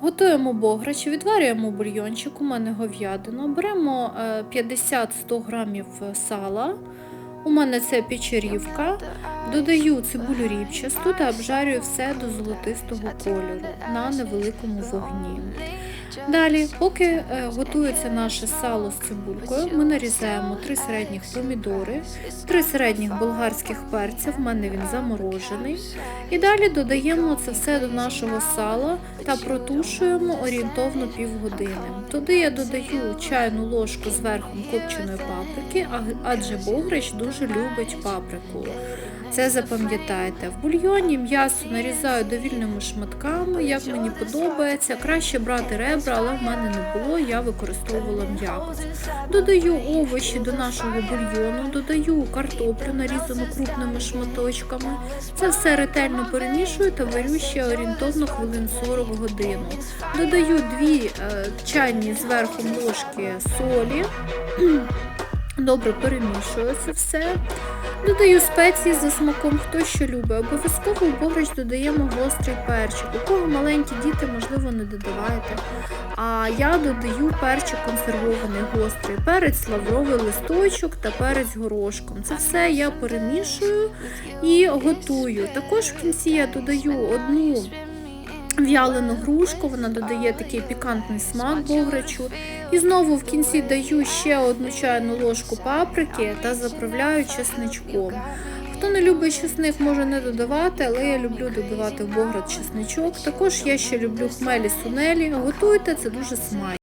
Готуємо бограч, відварюємо бульйончик, у мене говядина, Беремо е, 50-100 грамів сала. У мене це печерівка. Додаю цибулю рібчасту та обжарюю все до золотистого кольору на невеликому вогні. Далі, поки е, готується наше сало з цибулькою, ми нарізаємо 3 середніх помідори, 3 середніх болгарських перця, в мене він заморожений. І далі додаємо це все до нашого сала та протушуємо орієнтовно півгодини. Туди я додаю чайну ложку з верхом копченої паприки, адже бограч дуже любить паприку. Це запам'ятайте. В бульйоні м'ясо нарізаю довільними шматками, як мені подобається. Краще брати ребра, але в мене не було, я використовувала м'якоть. Додаю овочі до нашого бульйону, додаю картоплю, нарізану крупними шматочками. Це все ретельно перемішую та варю ще орієнтовно хвилин 40 годину. Додаю дві е, чайні зверху ложки солі. Добре перемішую це все. Додаю спеції за смаком, хто що любить. Обов'язково у борщ додаємо гострий перчик. У кого маленькі діти, можливо, не додавайте. А я додаю перчик консервований гострий, перець, лавровий листочок та перець горошком. Це все я перемішую і готую. Також в кінці я додаю одну в'ялену грушку, вона додає такий пікантний смак бограчу. І знову в кінці даю ще одну чайну ложку паприки та заправляю чесничком. Хто не любить чесник, може не додавати, але я люблю додавати в бограч чесничок. Також я ще люблю хмелі сунелі. Готуйте, це дуже смачно.